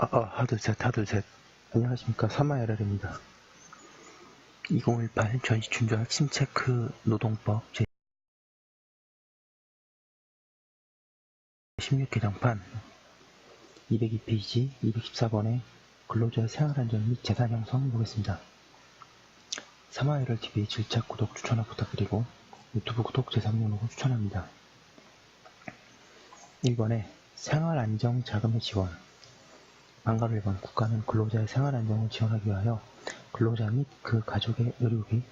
아, 아, 하둘셋, 하둘셋. 안녕하십니까. 사마에라입니다 2018 전시춘조 핵심 체크 노동법 제 16개정판 202페이지 214번의 근로자의 생활안전 및 재산 형성 보겠습니다. 사마에럴 TV 질착 구독 추천을 부탁드리고 유튜브 구독 재산용으로 추천합니다. 1번에 생활안정 자금의 지원 방가 1번 국가는 근로자의 생활 안정을 지원하기 위하여 근로자 및 그 가족의 의료비,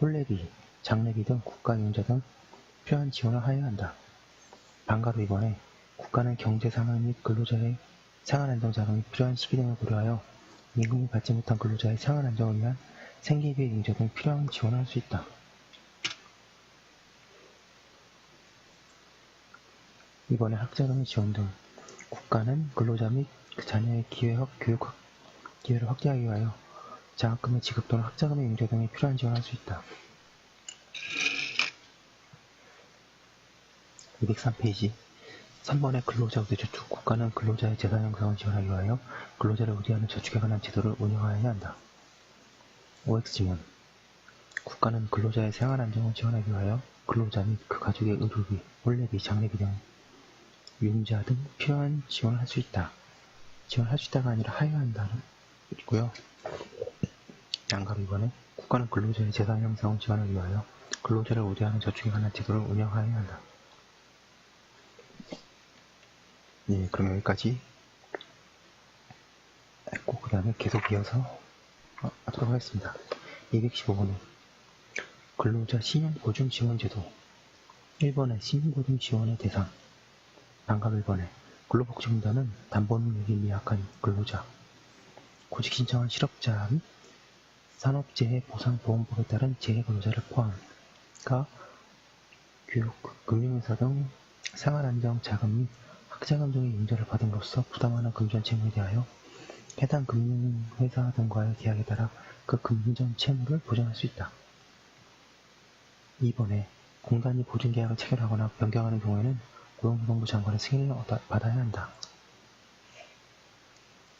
혼례비, 장례비 등 국가용자 등 필요한 지원을 하여야 한다. 방가로 이번에 국가는 경제 상황 및 근로자의 생활 안정 자금이 필요한 시기 등을 고려하여 임금을 받지 못한 근로자의 생활 안정을 위한 생계비 융자 등 필요한 지원을 할 수 있다. 이번에 학자금의 지원 등 국가는 근로자 및 그 자녀의 기회, 교육 기회를 확대하기 위하여 장학금의 지급 또는 학자금의 융자 등에 필요한 지원을 할수 있다. 203페이지 3번의 근로자 우대 저축 국가는 근로자의 재산 형성을 지원하기 위하여 근로자를 우대하는 저축에 관한 제도를 운영하여야 한다. OX 지문 국가는 근로자의 생활 안정을 지원하기 위하여 근로자 및 그 가족의 의료비, 혼례비, 장례비 등 융자 등 필요한 지원을 할 수 있다. 지원할 수 있다가 아니라 하여야 한다는 있고요. 양가로 이번에 국가는 근로자의 재산 형성을 지원하기 위하여 근로자를 우대하는 저축에 관한 제도를 운영하여야 한다. 네, 그럼 여기까지 했고 그 다음에 계속 이어서 하도록 하겠습니다. 215번은 근로자 신용보증지원제도 1번에 신용보증지원의 대상 반갑 1번에 근로복지공단은 담보능력이 미약한 근로자 구직 신청한 실업자 및 산업재해 보상보험법에 따른 재해근로자를 포함가 교육, 금융회사 등 생활안정 자금 및 학자금 등의 융자를 받음으로써 부담하는 금전 채무에 대하여 해당 금융회사 등과의 계약에 따라 그 금전 채무를 보전할 수 있다. 2번에 공단이 보증계약을 체결하거나 변경하는 경우에는 노동부 장관의 승인을 받아야 한다.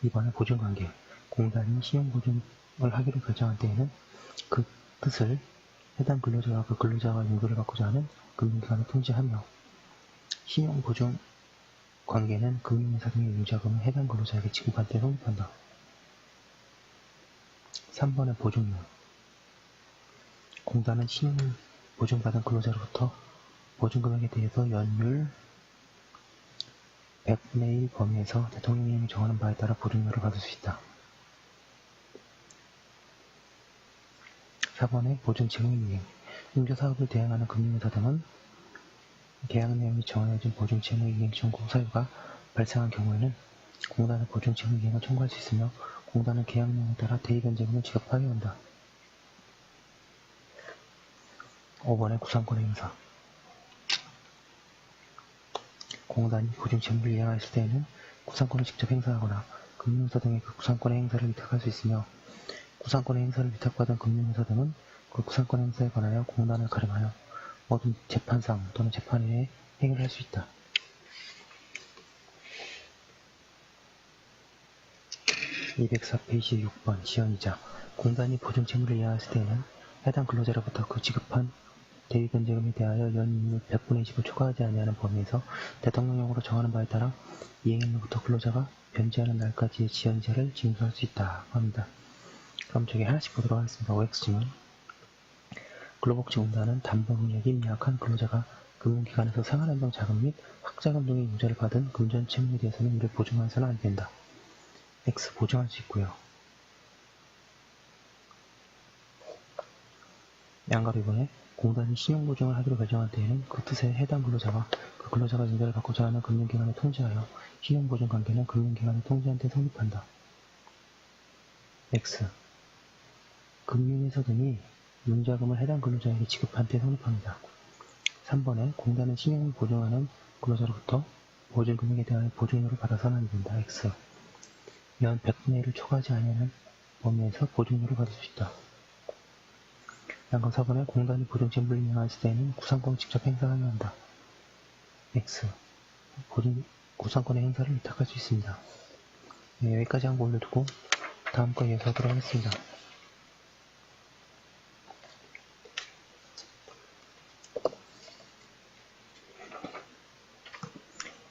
2번에 보증관계 공단이 신용보증을 하기로 결정한 때에는 그 뜻을 해당 근로자와 그 근로자가 용도를 받고자 하는 금융기관에 통지하며 신용보증 관계는 금융회사 등의 융자금을 해당 근로자에게 지급한 때 성립한다. 3번의 보증료 공단은 신용을 보증받은 근로자로부터 보증금액에 대해서 연율 100분의 1 범위에서 대통령령이 정하는 바에 따라 보증료를 받을 수 있다. 4번의 보증채무 이행 융자사업을 대행하는 금융회사 등은 계약 내용이 정해진 보증채무 이행 청구 사유가 발생한 경우에는 공단의 보증채무 이행을 청구할 수 있으며 공단은 계약 내용에 따라 대의 변제금을 지급하게 한다. 5번의 구상권의 행사 공단이 보증 채무를 이행하였을 때에는 구상권을 직접 행사하거나 금융사 등의 그 구상권의 행사를 위탁할 수 있으며 구상권의 행사를 위탁받은 금융회사 등은 그 구상권 행사에 관하여 공단을 가름하여 모든 재판상 또는 재판회에 행위를 할 수 있다. 204페이지 6번 지연이자 공단이 보증 채무를 이행했을 때에는 해당 근로자로부터 그 지급한 대위변제금에 대하여 연이율 100분의 20을 초과하지 아니하는 범위에서 대통령령으로 정하는 바에 따라 이행일로부터 근로자가 변제하는 날까지의 지연이자를 징수할 수 있다 합니다. 그럼 저기 하나씩 보도록 하겠습니다. OX지문 근로복지공단은 담보능력이 미약한 근로자가 금융기관에서 생활안정 자금 및 학자금 등의 융자를 받은 금전 채무에 대해서는 이를 보증해서는 안 된다. X 보증할 수 있고요. 양가로 이번에 공단이 신용보증을 하기로 결정한 때에는 그 뜻에 해당 근로자가 그 근로자가 융자를 받고자 하는 금융기관에 통지하여 신용보증 관계는 금융기관에 통지한 때 성립한다. X 금융회사 등이 융자금을 해당 근로자에게 지급한 때 성립합니다. 3번에 공단은 신용을 보증하는 근로자로부터 보증금액에 대한 보증료를 받아서는 안 된다. X 연 100분의 1을 초과하지 아니하는 범위에서 보증료를 받을 수 있다. 양강 4번에 공단이 보증채무를 이행했을 때에는 구상권 직접 행사하여야 한다. X 보증 구상권의 행사를 위탁할 수 있습니다. 네, 여기까지 한거 올려두고 다음 거 이어서 하도록 하겠습니다.